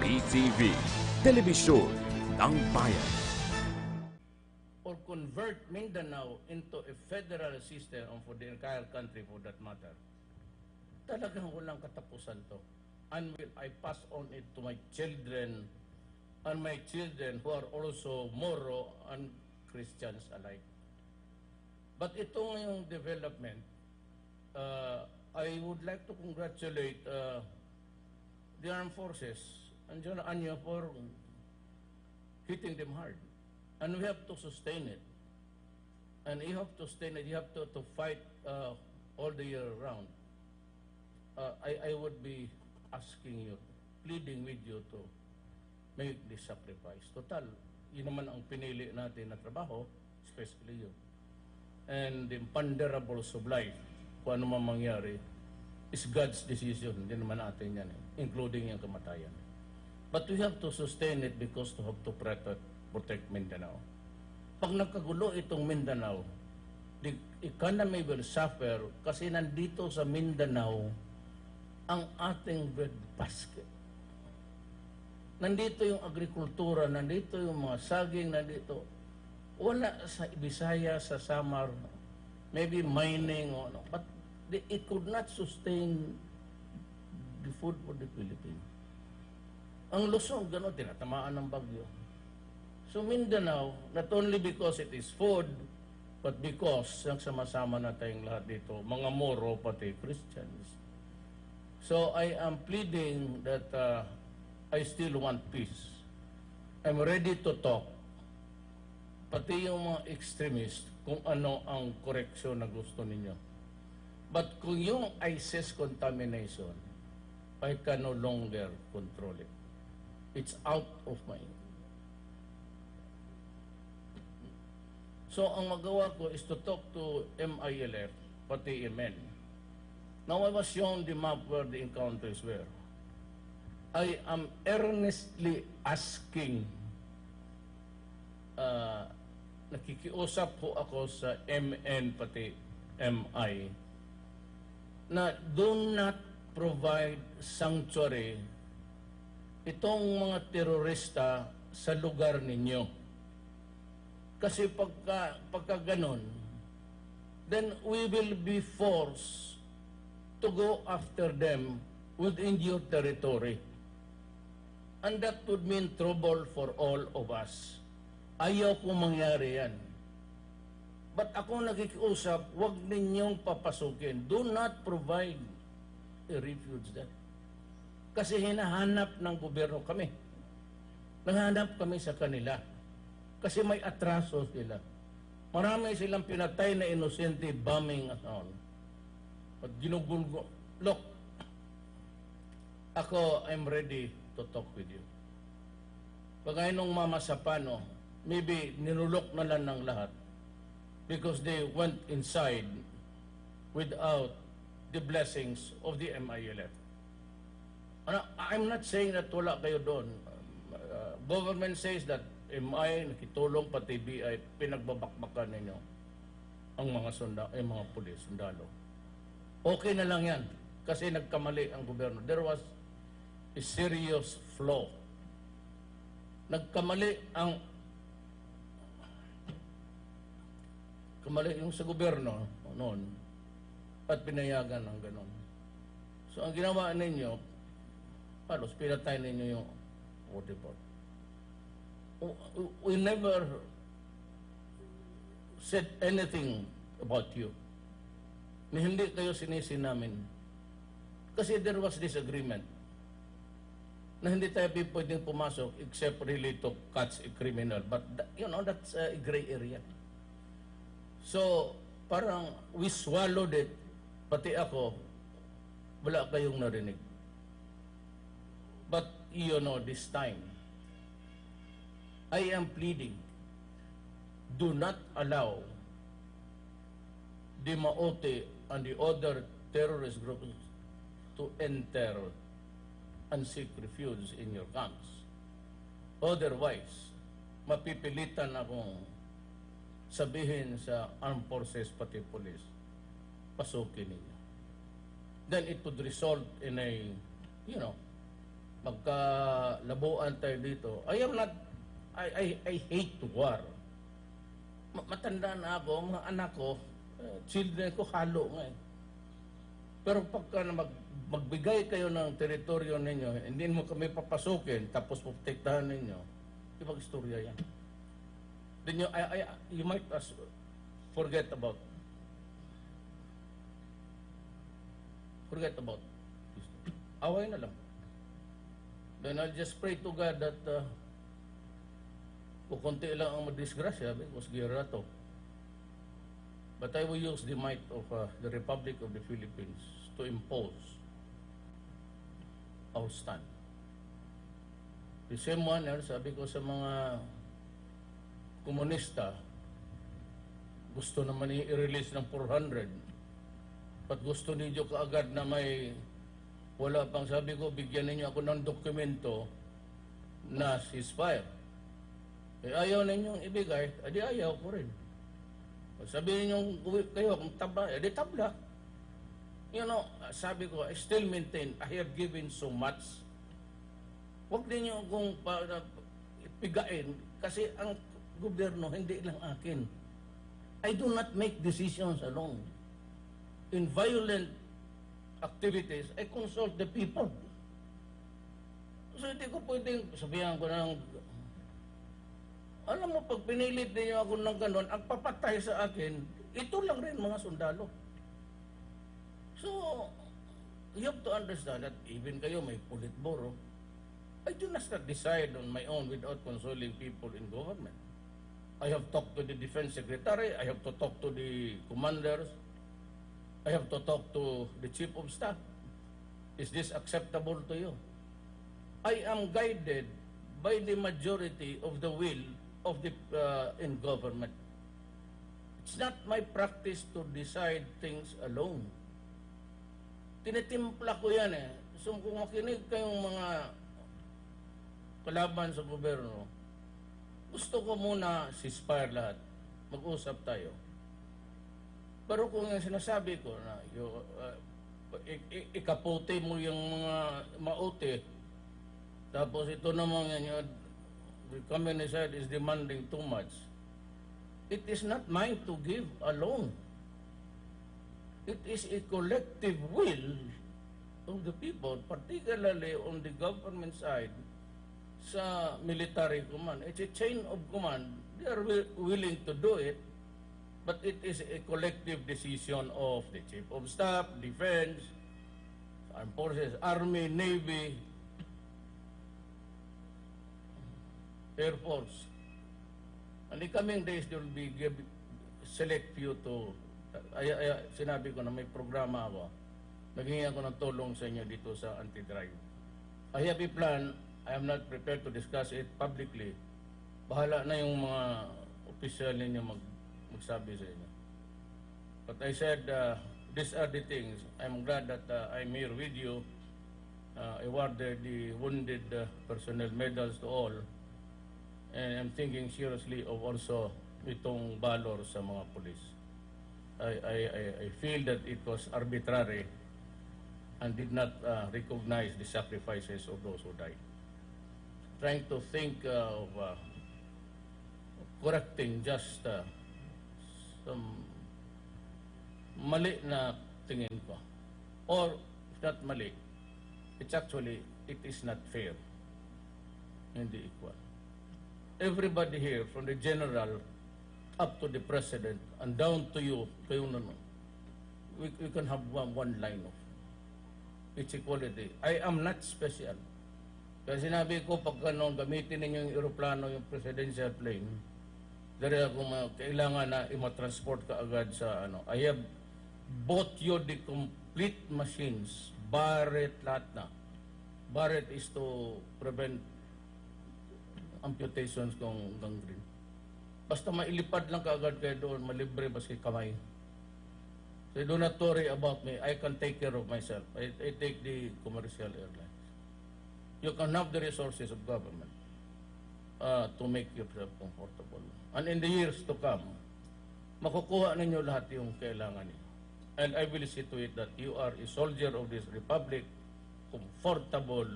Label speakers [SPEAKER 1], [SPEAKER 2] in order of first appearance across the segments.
[SPEAKER 1] PTV, Telebisyon ng Bayan.
[SPEAKER 2] or convert Mindanao into a federal system or for the entire country for that matter, talagang walang katapusan to. And will I pass on it to my children and my children who are also Moro and Christians alike. But ito ngayong development, uh, I would like to congratulate uh, the armed forces and John Anyo for hitting them hard. And we have to sustain it. And you have to sustain it. You have to, to fight uh, all the year round. Uh, I, I would be asking you, pleading with you to make this sacrifice. Total, yun naman ang pinili natin na trabaho, especially you. And the imponderables of life, kung ano man mangyari, is God's decision. Hindi naman natin yan, eh, including yung kamatayan. But we have to sustain it because to have to protect, protect Mindanao. Pag nagkagulo itong Mindanao, the economy will suffer kasi nandito sa Mindanao ang ating bread basket. Nandito yung agrikultura, nandito yung mga saging, nandito. Wala sa Bisaya, sa Samar, maybe mining or ano, but it could not sustain the food for the Philippines. Ang Luzon, gano'n, tinatamaan ng bagyo. So Mindanao, not only because it is food, but because nagsama-sama na tayong lahat dito, mga Moro, pati Christians. So I am pleading that uh, I still want peace. I'm ready to talk. Pati yung mga extremist, kung ano ang koreksyon na gusto ninyo. But kung yung ISIS contamination, I can no longer control it. It's out of my So, ang magawa ko is to talk to MILF, pati MN. Now, I was shown the map where the encounters were. I am earnestly asking, uh, nakikiusap po ako sa MN pati MI, na do not provide sanctuary itong mga terorista sa lugar ninyo. Kasi pagka, pagka ganon, then we will be forced to go after them within your territory. And that would mean trouble for all of us. Ayaw ko mangyari yan. But ako nakikiusap, huwag ninyong papasukin. Do not provide a refuge there. Kasi hinahanap ng gobyerno kami. Nanghanap kami sa kanila. Kasi may atraso sila. Marami silang pinatay na inosente bombing at all. At ginugulgo. Look, ako, I'm ready to talk with you. Pagkaya nung mama sa pano, maybe ninulok na lang ng lahat because they went inside without the blessings of the MILF. Ano, I'm not saying that wala kayo doon. Uh, government says that MI, nakitulong pati BI, pinagbabakbakan ninyo ang mga sunda, eh, mga pulis, sundalo. Okay na lang yan kasi nagkamali ang gobyerno. There was a serious flaw. Nagkamali ang kamali yung sa gobyerno noon at pinayagan ng ganon. So ang ginawa ninyo, palos pinatay ninyo yung Odebot. We never said anything about you. Na hindi kayo sinisi namin. Kasi there was disagreement na hindi tayo pwedeng pumasok except really to catch a criminal. But, you know, that's a gray area. So, parang we swallowed it, pati ako, wala kayong narinig. You know, this time, I am pleading, do not allow the Maote and the other terrorist groups to enter and seek refuge in your camps. Otherwise, mapipilitan akong sabihin sa armed forces pati police, pasukin ninyo. Then it would result in a, you know, magkalabuan tayo dito. I am not, I, I, I hate war. Ma- Matanda na ako, mga anak ko, eh, children ko halo nga eh. Pero pagka na mag, magbigay kayo ng teritoryo ninyo, hindi mo kami papasukin, tapos protektahan ninyo, ibang istorya yan. Then you, I, I, you might as forget about forget about. Away na lang. Then I'll just pray to God that uh, kung konti lang ang madisgrasya, because gira to. But I will use the might of uh, the Republic of the Philippines to impose our stand. The same manner, sabi ko sa mga komunista, gusto naman i-release ng 400. At gusto ninyo kaagad na may wala pang sabi ko, bigyan ninyo ako ng dokumento na ceasefire. Eh, ayaw ninyong ibigay, adi ayaw ko rin. Sabihin niyo kayo kung tabla, edi tabla. You know, sabi ko, I still maintain, I have given so much. Huwag ninyo kung pa, pigain kasi ang gobyerno hindi lang akin. I do not make decisions alone. In violent activities, I consult the people. So hindi ko pwedeng sabihan ko ng alam mo, pag pinilit ninyo ako ng ganon, ang papatay sa akin, ito lang rin mga sundalo. So, you have to understand that even kayo may politburo, I do not decide on my own without consulting people in government. I have talked to the defense secretary, I have to talk to the commanders, I have to talk to the chief of staff. Is this acceptable to you? I am guided by the majority of the will of the uh, in government. It's not my practice to decide things alone. Tinitimpla ko yan eh. So kung makinig kayong mga kalaban sa gobyerno, gusto ko muna ceasefire lahat. Mag-usap tayo. Pero kung yung sinasabi ko na yung, uh, ikapote mo yung mga maute, tapos ito naman yan, the communist side is demanding too much. It is not mine to give alone. It is a collective will of the people, particularly on the government side, sa military command. It's a chain of command. They are wi- willing to do it, but it is a collective decision of the Chief of Staff, Defense, Armed Forces, Army, Navy, Air Force. And in coming days, there will be give, select few to, ay, ay, sinabi ko na may programa ako. Naghingi ako ng tulong sa inyo dito sa anti-drive. I have a plan. I am not prepared to discuss it publicly. Bahala na yung mga opisyal ninyo mag, magsabi sa inyo. But I said, uh, these are the things. I'm glad that uh, I'm here with you. Uh, awarded the wounded uh, personnel medals to all. And I'm thinking seriously of also itong valor sa mga pulis. I, I, I, I feel that it was arbitrary and did not uh, recognize the sacrifices of those who died. Trying to think uh, of uh, correcting just uh, some mali na tingin ko. Or, if not mali, it's actually, it is not fair. Hindi equal. Everybody here, from the general up to the president, and down to you, kayo na no, we, we can have one, one line of it's equality. I am not special. Kasi sinabi ko, pag ano, gamitin ninyo yung aeroplano, yung presidential plane, dari ako ma- kailangan na imatransport ka agad sa ano. I have bought you the complete machines, Barrett, lahat na. Barrett is to prevent amputations kung gangrene. Basta mailipad lang kaagad kayo doon, malibre baski kamay. So do not worry about me. I can take care of myself. I, I take the commercial airlines. You can have the resources of government uh, to make yourself comfortable. And in the years to come, makukuha ninyo lahat yung kailangan niyo. And I will see to it that you are a soldier of this republic, comfortable,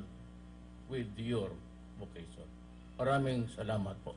[SPEAKER 2] with your vocation. Maraming salamat po.